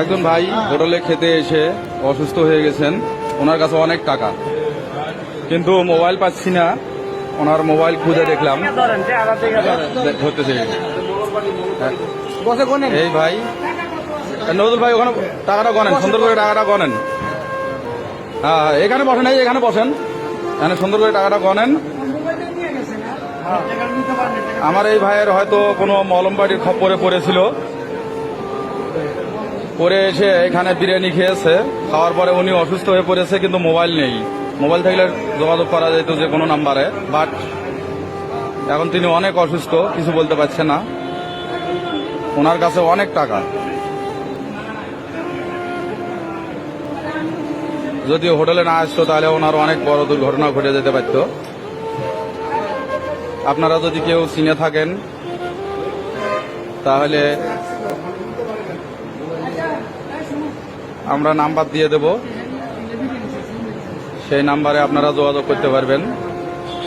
একজন ভাই হোটেলে খেতে এসে অসুস্থ হয়ে গেছেন ওনার কাছে অনেক টাকা। কিন্তু মোবাইল পাচ্ছি না ওনার মোবাইল খুঁজে দেখলাম। ধরতেছে। এই ভাই নজরুল ভাই ওখানে টাকাটা গনেন সুন্দর করে টাকাটা গনেন। হ্যাঁ এখানে বসেন এই এখানে বসেন। এখানে সুন্দর করে টাকাটা গনেন। আমার এই ভাইয়ের হয়তো কোনো মলম বাড়ির খপ্পরে পড়েছিল। পরে এসে এখানে বিরিয়ানি খেয়েছে। খাওয়ার পরে উনি অসুস্থ হয়ে পড়েছে, কিন্তু মোবাইল নেই। মোবাইল থাকলে যোগাযোগ করা যেত যে কোনো নাম্বারে। বাট এখন তিনি অনেক অসুস্থ, কিছু বলতে পারছে না। ওনার কাছে অনেক টাকা। যদি হোটেলে না আসতো, তাহলে ওনার অনেক বড় দুর্ঘটনা ঘটে যেতে পারত। আপনারা যদি কেউ চিনে থাকেন, তাহলে আমরা নাম্বার দিয়ে দেব। সেই নাম্বারে আপনারা যোগাযোগ করতে পারবেন।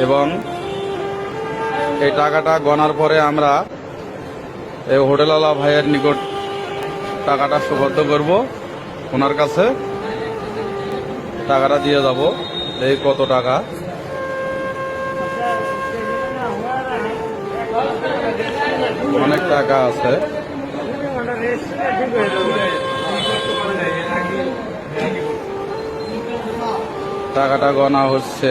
এবং এই টাকাটা গণার পরে আমরা এই হোটেলওয়ালা ভাইয়ের নিকট টাকাটা সুবদ্ধ করব। ওনার কাছে টাকাটা দিয়ে যাব। এই কত টাকা? অনেক টাকা আছে। টাকাটা গনা হচ্ছে।